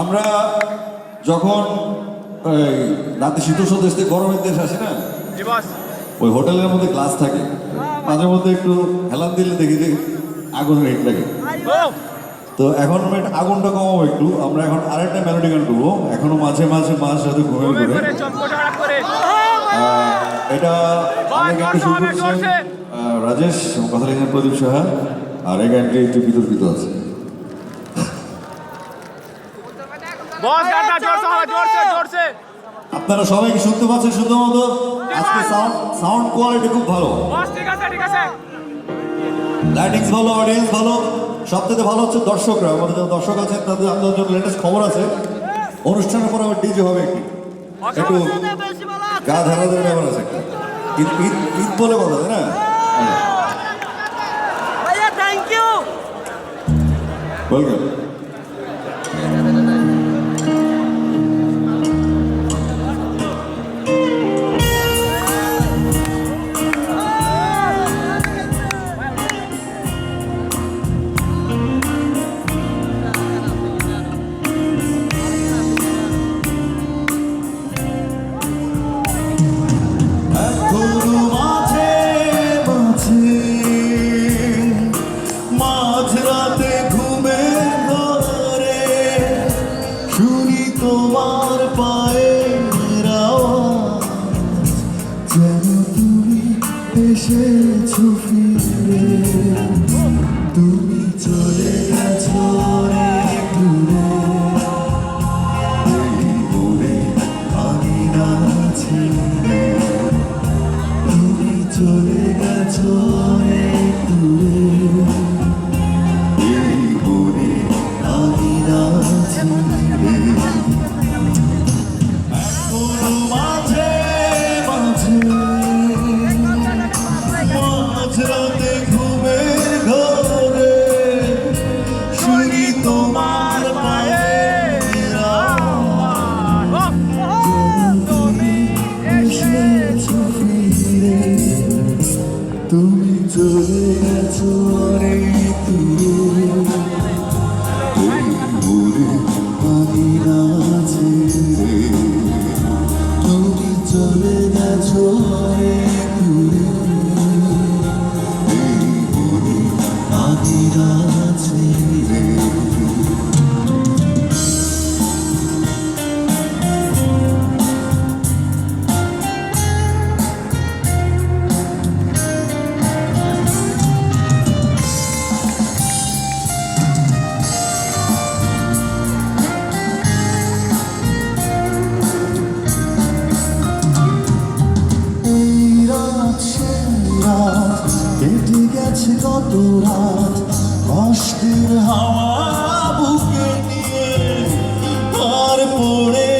আমরা যখন এই রাতে শীতোষ্ণ দেশ থেকে গরমের দেশ আসি না? ওই হোটেলের মধ্যে গ্লাস থাকে। মাঝে মধ্যে একটু হেলান দিলে দেখি যে আগুন রেট লাগে তো এখন আগুনটা কমাবো একটু। আমরা এখন আরেকটা মেলোডি গান করব। এখনও মাঝে মাঝে মাঝে সাথে ঘুমিয়ে ঘুরে। এটা শুরু রাজেশ কথা লিখেছেন প্রদীপ সাহা। আর এই গানটি একটু বিতর্কিত আছে বস গানটা জোরসে হবে জোরসে জোরসে আপনারা সবাই কি শুনতে পাচ্ছেন শুদ্ধ মতো আজকে সাউন্ড সাউন্ড কোয়ালিটি খুব ভালো। বস ঠিক আছে ঠিক আছে। লাইটিংস ভালো অডিয়েন্স ভালো। সবথেকে ভালো হচ্ছে দর্শকরা। আমাদের যারা দর্শক আছেন তাদের আমাদের জন্য লেটেস্ট খবর আছে। অনুষ্ঠানের পর আবার ডিজে হবে একটু। একটু গা ধারাদের ব্যাপার আছে। ঈদ ঈদ ঈদ বলে কথা তাই না? ভাইয়া থ্যাংক ইউ ওয়েলকাম কত রাত কষ্টের হাওয়া বুকে নিয়ে আর পড়ে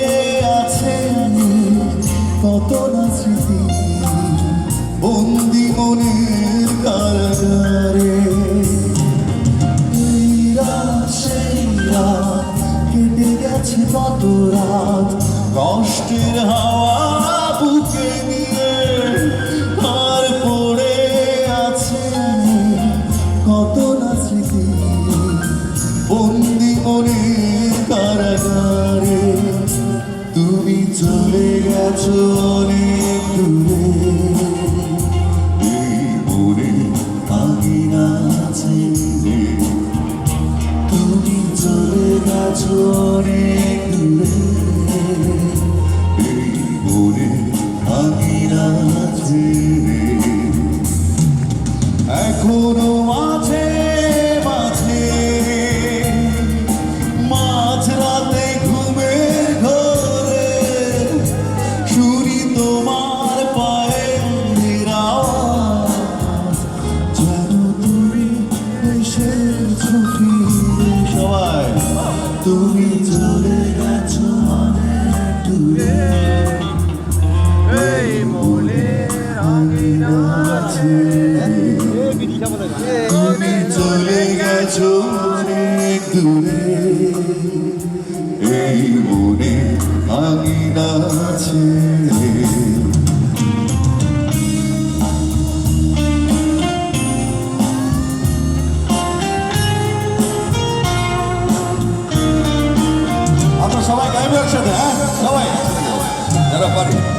আছে কত না স্মৃতি বন্দি মনের কারাগারে। এই রাত কেটে গেছে কত রাত কষ্টের হাওয়া বুকে নিয়ে তুমি চলে Bárbara.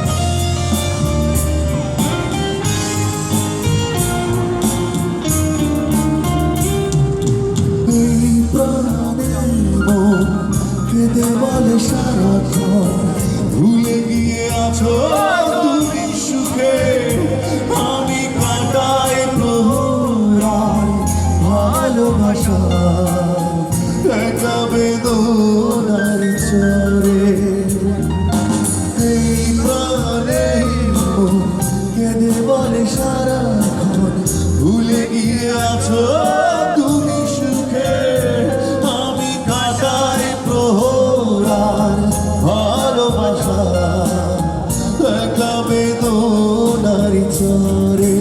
বেদনার চরে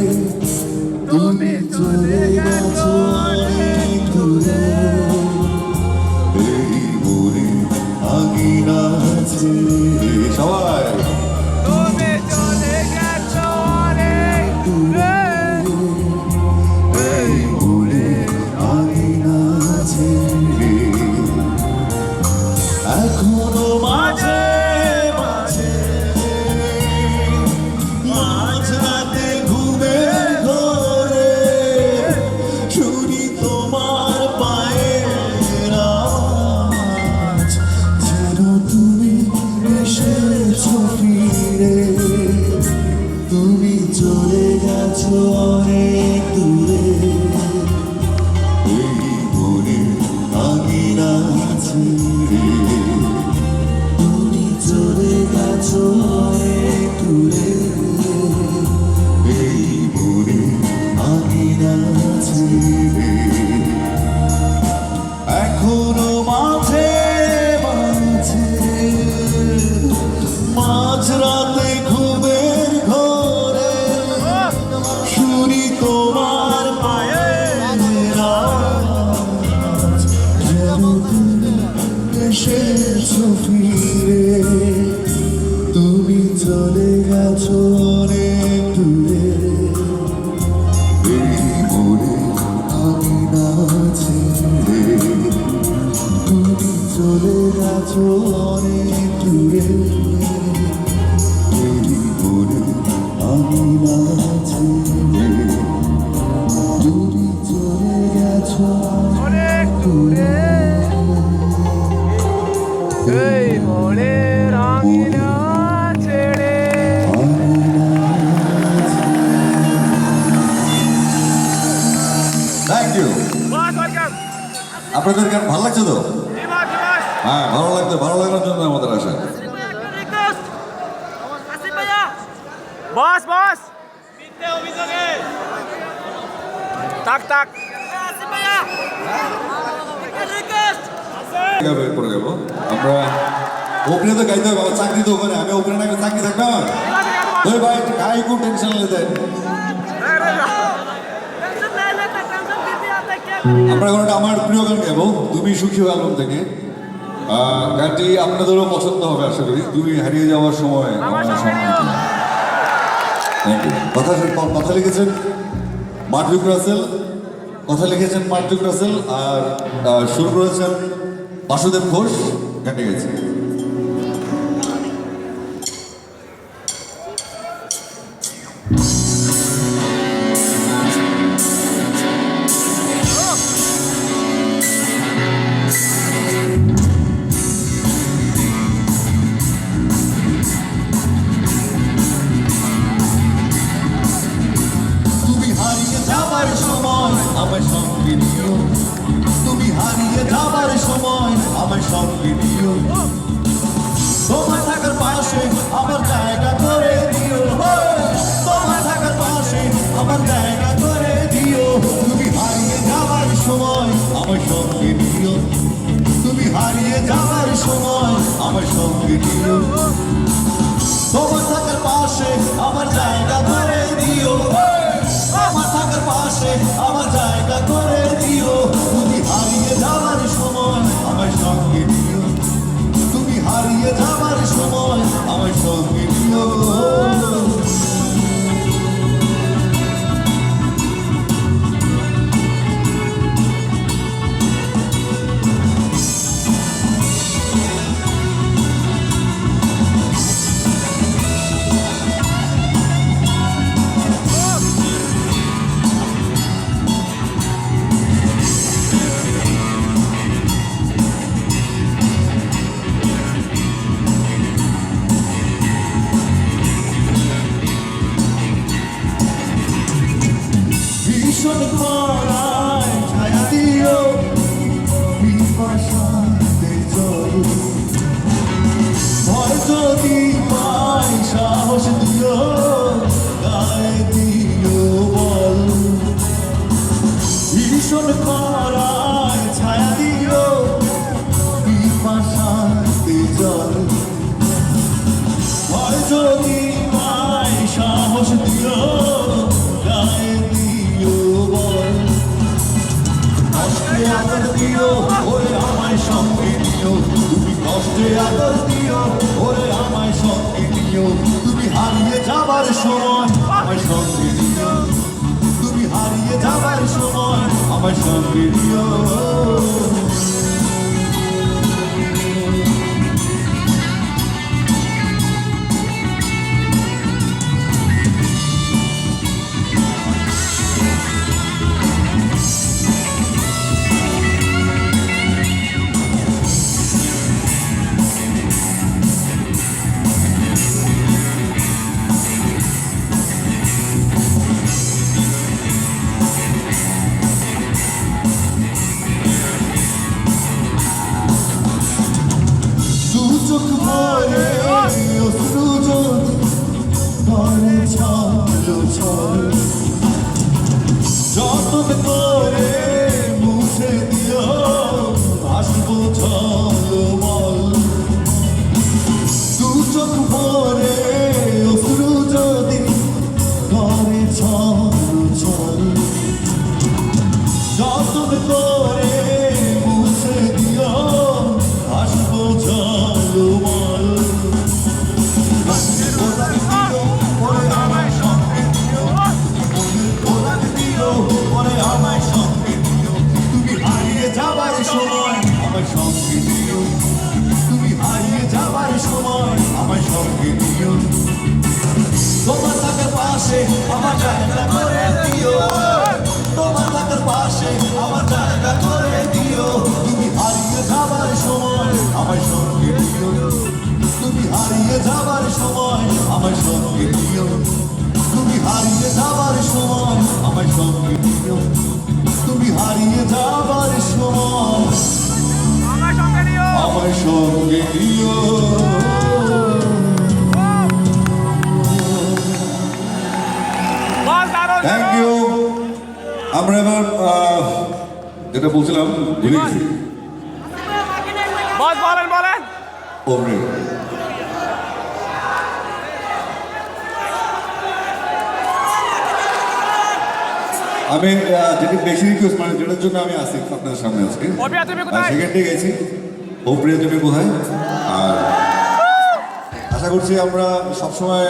তুমি আপনাদের গান ভালো লাগছে তো? হ্যাঁ ভালো লাগছে ভালো লাগার জন্য আমাদের ভাইয়া বস বস। তাক তাক। যাব। আমরা তো গাইতে হবে চাকরি তো ওখানে। আমি ওপরে না চাকরি থাকবে আমার? ভাই গাই খুব টেনশন টেনশন নাই না টেনশন দিতে আপনি কে আমরা এখন আমার প্রিয় গান গাইব তুমি সুখী অ্যালবাম থেকে। গানটি আপনাদেরও পছন্দ হবে আশা করি। তুমি হারিয়ে যাওয়ার সময় আমার কথা কথা লিখেছেন মার্টিক রাসেল। কথা লিখেছেন মার্টিক রাসেল আর শুরু করেছেন বাসুদেব ঘোষ। গানটি গেছে আমার সঙ্গে নিও। তুমি হারিয়ে যাবার সময় আমার সঙ্গে নিও। তোমার থাকার পাশে আমার জায়গা করে দিও। আমার থাকার পাশে আমার জায়গা করে দিও। তুমি হারিয়ে যাওয়ার সময় আমার সঙ্গে দিও তুমি হারিয়ে যাওয়ার সময় আমার সঙ্গে দিও জল। ভয় যদি পাই সাহস দিও গায়ে দিও দিও আমায় সঙ্গে নিও। তুমি কষ্টে আদর দিও, ওরে আমায় সঙ্গে তুমি হারিয়ে যাবার সময় আমায় সঙ্গে তুমি হারিয়ে যাবার সময় আমায় সঙ্গে নিও। যতন করে মুছে দিও আসব ছলো মল দু চোখ ভরে অশ্রু যদি দিও তোমার থাকার পাশে আমার জায়গা করে দিও তোমার থাকার পাশে আমার জায়গা করে দিও তুমি হারিয়ে যাবার সময় আমার সঙ্গে দিও তুমি হারিয়ে যাবার সময় আমার সঙ্গে দিও তুমি হারিয়ে যাবার সময় আমার সঙ্গে দিও তুমি হারিয়ে যাবার সময় আমার সঙ্গে দিও আমরা এবার যেটা বলছিলাম ভুলে গেছি বস বলেন বলেন। আমি যেটি বেশি রিকোয়েস্ট মানে যেটার জন্য আমি আসি আপনাদের সামনে আজকে। সেকেন্ডে গেছি। ও প্রিয় তুমি কোথায়? আর আশা করছি আমরা সবসময়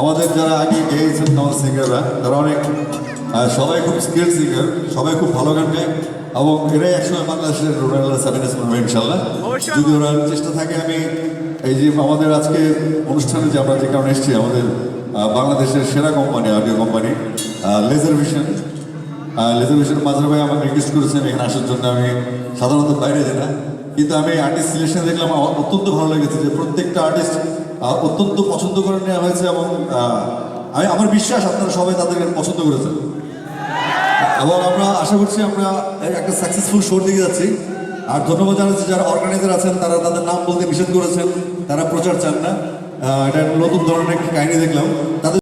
আমাদের যারা আগে গেয়েছেন আমাদের সিঙ্গাররা তারা অনেক সবাই খুব স্কিল সিঙ্গার সবাই খুব ভালো গান গায় এবং এরাই একসময় বাংলাদেশের রোনাল্ডো সেভেন্টিস হবে ইনশাল্লাহ। যদি ওরা চেষ্টা থাকে আমি এই যে আমাদের আজকে অনুষ্ঠানে যে আমরা যে কারণে এসেছি আমাদের বাংলাদেশের সেরা company audio company laser vision laser vision মাঝার ভাই আমাকে রিকোয়েস্ট করেছেন এখানে আসার জন্য আমি সাধারণত বাইরে যাই না। কিন্তু আমি আর্টিস্ট সিলেকশন দেখলাম আমার অত্যন্ত ভালো লেগেছে যে প্রত্যেকটা আর্টিস্ট অত্যন্ত পছন্দ করে নেওয়া হয়েছে এবং আমি আমার বিশ্বাস আপনারা সবাই তাদেরকে পছন্দ করেছেন। এবং আমরা আশা করছি আমরা একটা সাকসেসফুল শোর দিকে যাচ্ছি। আর ধন্যবাদ জানাচ্ছি যারা অর্গানাইজার আছেন, তারা তাদের নাম বলতে নিষেধ করেছেন, তারা প্রচার চান না। এটা নতুন ধরনের একটা কাহিনী দেখলাম। তাদের